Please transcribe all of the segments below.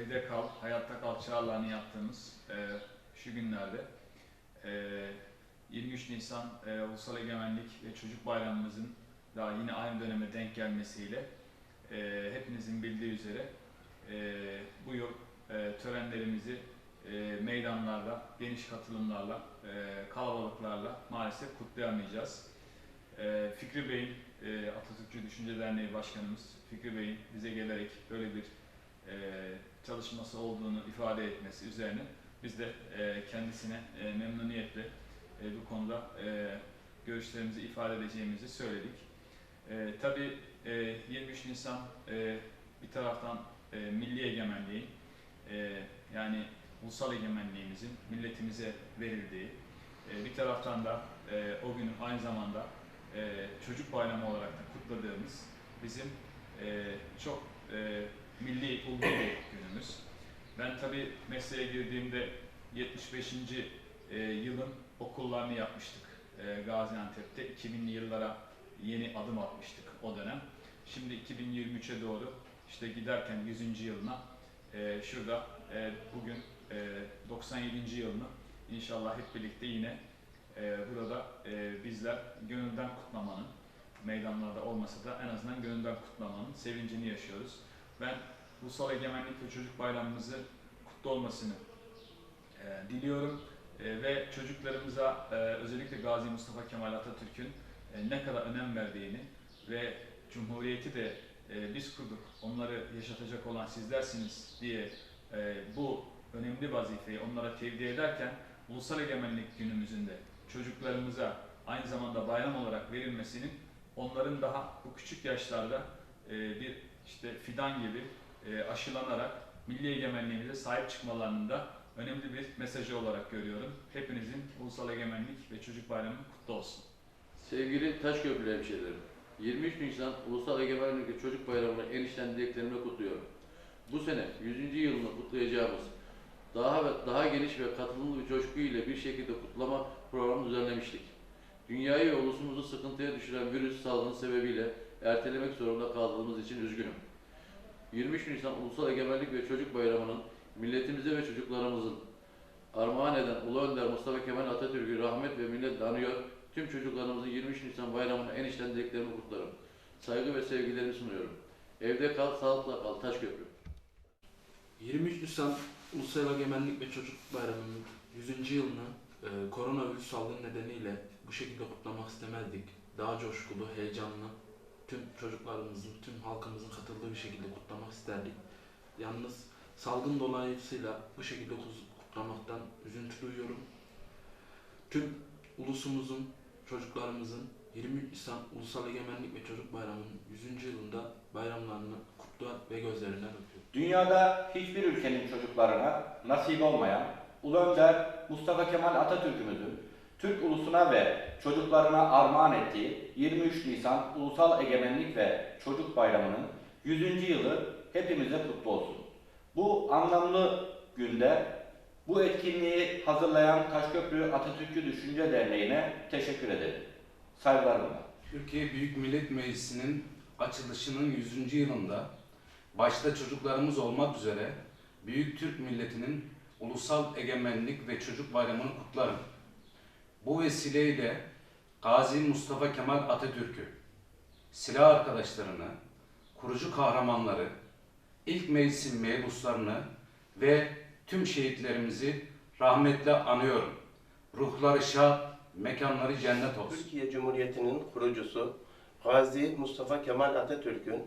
evde kal, hayatta kal çağrılarını yaptığımız e, şu günlerde e, 23 Nisan e, Ulusal Egemenlik ve Çocuk Bayramımızın daha yine aynı döneme denk gelmesiyle e, hepinizin bildiği üzere e, bu yıl e, törenlerimizi e, meydanlarda, geniş katılımlarla, e, kalabalıklarla maalesef kutlayamayacağız. E, Fikri Bey'in, e, Atatürkçü Düşünce Derneği Başkanımız Fikri Bey'in bize gelerek böyle bir e, çalışması olduğunu ifade etmesi üzerine biz de e, kendisine e, memnuniyetle e, bu konuda e, görüşlerimizi ifade edeceğimizi söyledik. E, tabii e, 23 Nisan e, bir taraftan e, milli egemenliğin e, yani ulusal egemenliğimizin milletimize verildiği, e, bir taraftan da e, o günün aynı zamanda e, çocuk bayramı olarak da kutladığımız bizim e, çok e, milli ulvi günümüz. Ben tabii mesleğe girdiğimde 75. e, yılın okullarını yapmıştık e, Gaziantep'te. 2000'li yıllara yeni adım atmıştık o dönem. Şimdi 2023'e doğru işte giderken 100. yılına e, şurada e, bugün e, 97. yılını inşallah hep birlikte yine burada bizler gönülden kutlamanın, meydanlarda olmasa da en azından gönülden kutlamanın sevincini yaşıyoruz. Ben Ulusal Egemenlik ve Çocuk Bayramımızı kutlu olmasını e, diliyorum. E, ve çocuklarımıza e, özellikle Gazi Mustafa Kemal Atatürk'ün e, ne kadar önem verdiğini ve Cumhuriyeti de e, biz kurduk, onları yaşatacak olan sizlersiniz diye e, bu önemli vazifeyi onlara tevdi ederken Ulusal Egemenlik Günümüzün de çocuklarımıza aynı zamanda bayram olarak verilmesinin onların daha bu küçük yaşlarda e, bir işte fidan gibi e, aşılanarak milli egemenliğimize sahip çıkmalarının da önemli bir mesajı olarak görüyorum. Hepinizin Ulusal Egemenlik ve Çocuk Bayramı kutlu olsun. Sevgili Taşköprülü hemşehrilerim, 23 Nisan Ulusal Egemenlik ve Çocuk Bayramı'nı en içten dileklerimle kutluyorum. Bu sene 100. yılını kutlayacağımız daha ve daha geniş ve katılımlı bir coşku ile bir şekilde kutlama programı düzenlemiştik. Dünyayı ve ulusumuzu sıkıntıya düşüren virüs salgını sebebiyle ertelemek zorunda kaldığımız için üzgünüm. 23 Nisan Ulusal Egemenlik ve Çocuk Bayramı'nın milletimize ve çocuklarımızın armağan eden Ulu Önder Mustafa Kemal Atatürk'ü rahmet ve minnetle anıyor, tüm çocuklarımızın 23 Nisan bayramını en içten dileklerimi kutlarım. Saygı ve sevgilerimi sunuyorum. Evde kal, sağlıkla kal, Taşköprü. 23 Nisan Ulusal Egemenlik ve Çocuk Bayramı'nın 100. yılını e, koronavirüs salgını nedeniyle bu şekilde kutlamak istemezdik. Daha coşkulu, heyecanlı, tüm çocuklarımızın, tüm halkımızın katıldığı bir şekilde kutlamak isterdik. Yalnız salgın dolayısıyla bu şekilde kutlamaktan üzüntü duyuyorum. Tüm ulusumuzun, çocuklarımızın 23 Nisan Ulusal Egemenlik ve Çocuk Bayramı'nın 100. yılında bayramlarını kutlar ve gözlerinden öpüyorum. Dünyada hiçbir ülkenin çocuklarına nasip olmayan Ulu Önder Mustafa Kemal Atatürk'ümüzün Türk ulusuna ve çocuklarına armağan ettiği 23 Nisan Ulusal Egemenlik ve Çocuk Bayramı'nın 100. yılı hepimize kutlu olsun. Bu anlamlı günde bu etkinliği hazırlayan Taşköprü Atatürkçü Düşünce Derneği'ne teşekkür ederim. Saygılarımla. Türkiye Büyük Millet Meclisi'nin açılışının 100. yılında başta çocuklarımız olmak üzere Büyük Türk milletinin Ulusal Egemenlik ve Çocuk Bayramı'nı kutlarım. Bu vesileyle Gazi Mustafa Kemal Atatürk'ü, silah arkadaşlarını, kurucu kahramanları, ilk meclisin mebuslarını ve tüm şehitlerimizi rahmetle anıyorum. Ruhları şad, mekanları cennet olsun. Türkiye Cumhuriyeti'nin kurucusu Gazi Mustafa Kemal Atatürk'ün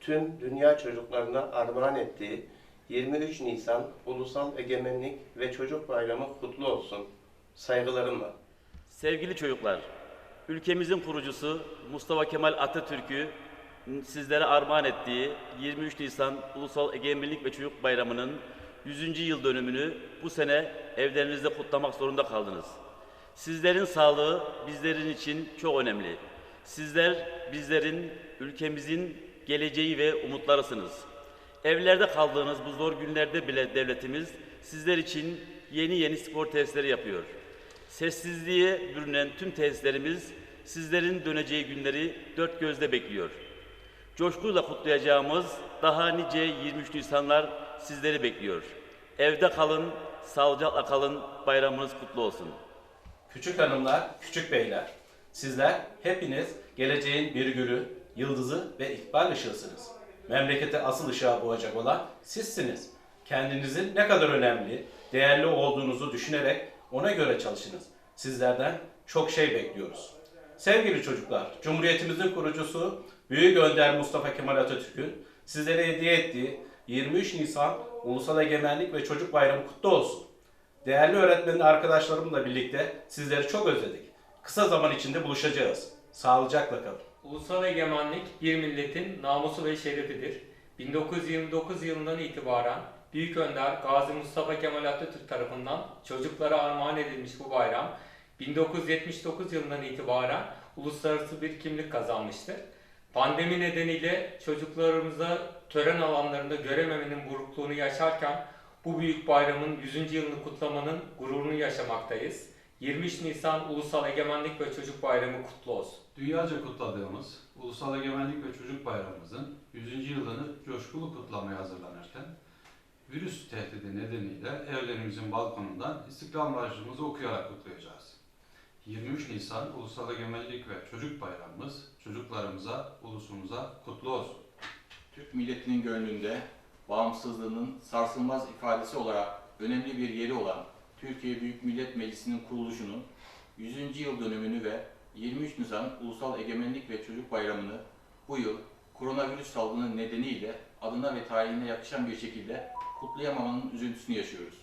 tüm dünya çocuklarına armağan ettiği 23 Nisan Ulusal Egemenlik ve Çocuk Bayramı kutlu olsun. Saygılarımla. Sevgili çocuklar, ülkemizin kurucusu Mustafa Kemal Atatürk'ü sizlere armağan ettiği 23 Nisan Ulusal Egemenlik ve Çocuk Bayramı'nın 100. yıl dönümünü bu sene evlerinizde kutlamak zorunda kaldınız. Sizlerin sağlığı bizlerin için çok önemli. Sizler bizlerin, ülkemizin geleceği ve umutlarısınız. Evlerde kaldığınız bu zor günlerde bile devletimiz sizler için yeni yeni spor tesisleri yapıyor. Sessizliğe bürünen tüm tesislerimiz sizlerin döneceği günleri dört gözle bekliyor. coşkuyla kutlayacağımız daha nice 23 Nisanlar sizleri bekliyor. Evde kalın, sağlıcakla kalın, bayramınız kutlu olsun. Küçük hanımlar, küçük beyler, sizler hepiniz geleceğin bir gülü, yıldızı ve ikbal ışığısınız. Memlekete asıl ışığa boğacak olan sizsiniz. Kendinizin ne kadar önemli, değerli olduğunuzu düşünerek ona göre çalışınız. Sizlerden çok şey bekliyoruz. Sevgili çocuklar, Cumhuriyetimizin kurucusu Büyük Önder Mustafa Kemal Atatürk'ün sizlere hediye ettiği 23 Nisan Ulusal Egemenlik ve Çocuk Bayramı kutlu olsun. Değerli öğretmenin arkadaşlarımla birlikte sizleri çok özledik. Kısa zaman içinde buluşacağız. Sağlıcakla kalın. Ulusal egemenlik bir milletin namusu ve şerefidir. 1929 yılından itibaren Büyük Önder Gazi Mustafa Kemal Atatürk tarafından çocuklara armağan edilmiş bu bayram 1979 yılından itibaren uluslararası bir kimlik kazanmıştır. Pandemi nedeniyle çocuklarımıza tören alanlarında görememenin burukluğunu yaşarken bu büyük bayramın 100. yılını kutlamanın gururunu yaşamaktayız. 23 Nisan Ulusal Egemenlik ve Çocuk Bayramı kutlu olsun. Dünyaca kutladığımız Ulusal Egemenlik ve Çocuk Bayramımızın 100. yılını coşkulu kutlamaya hazırlanırken virüs tehdidi nedeniyle evlerimizin balkonundan İstiklal Marşımızı okuyarak kutlayacağız. 23 Nisan Ulusal Egemenlik ve Çocuk Bayramımız çocuklarımıza, ulusumuza kutlu olsun. Türk milletinin gönlünde bağımsızlığının sarsılmaz ifadesi olarak önemli bir yeri olan Türkiye Büyük Millet Meclisi'nin kuruluşunun 100. yıl dönümünü ve 23 Nisan Ulusal Egemenlik ve Çocuk Bayramı'nı bu yıl koronavirüs salgını nedeniyle adına ve tarihine yakışan bir şekilde kutlayamamanın üzüntüsünü yaşıyoruz.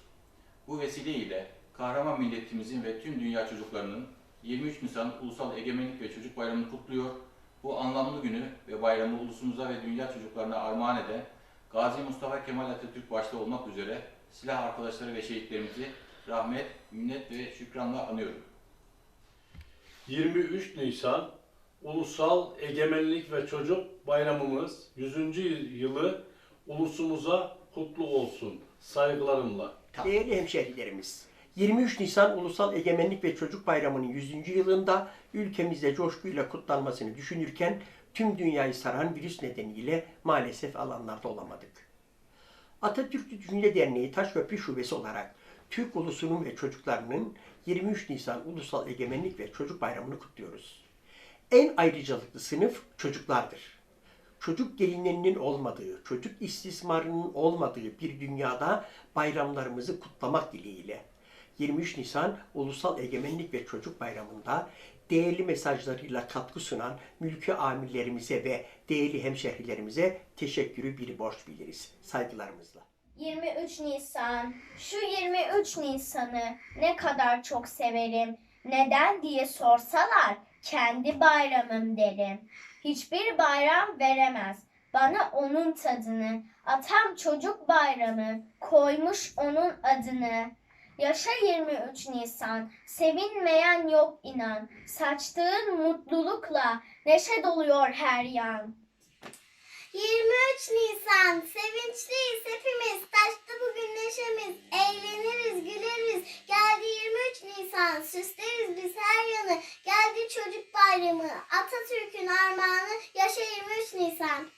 Bu vesileyle kahraman milletimizin ve tüm dünya çocuklarının 23 Nisan Ulusal Egemenlik ve Çocuk Bayramı'nı kutluyor. Bu anlamlı günü ve bayramı ulusumuza ve dünya çocuklarına armağan eden Gazi Mustafa Kemal Atatürk başta olmak üzere silah arkadaşları ve şehitlerimizi rahmet, minnet ve şükranla anıyorum. 23 Nisan Ulusal Egemenlik ve Çocuk Bayramımız 100. yılı ulusumuza kutlu olsun. Saygılarımla. Değerli hemşehrilerimiz, 23 Nisan Ulusal Egemenlik ve Çocuk Bayramı'nın 100. yılında ülkemizde coşkuyla kutlanmasını düşünürken tüm dünyayı saran virüs nedeniyle maalesef alanlarda olamadık. Atatürk Düşünce Derneği Taşköprü Şubesi olarak Türk ulusunun ve çocuklarının 23 Nisan Ulusal Egemenlik ve Çocuk Bayramı'nı kutluyoruz. En ayrıcalıklı sınıf çocuklardır çocuk gelinlerinin olmadığı, çocuk istismarının olmadığı bir dünyada bayramlarımızı kutlamak dileğiyle 23 Nisan Ulusal Egemenlik ve Çocuk Bayramı'nda değerli mesajlarıyla katkı sunan mülki amirlerimize ve değerli hemşehrilerimize teşekkürü bir borç biliriz. Saygılarımızla. 23 Nisan. Şu 23 Nisan'ı ne kadar çok severim. Neden diye sorsalar kendi bayramım derim. Hiçbir bayram veremez bana onun tadını. Atam çocuk bayramı koymuş onun adını. Yaşa 23 Nisan, sevinmeyen yok inan. Saçtığın mutlulukla neşe doluyor her yan. 23 Nisan sevinçliyiz hepimiz. Taştı bugün neşemiz eğleniriz güleriz. Geldi 23 Nisan süsleriz biz her yanı. Geldi çocuk bayramı Atatürk'ün armağanı. Yaşa 23 Nisan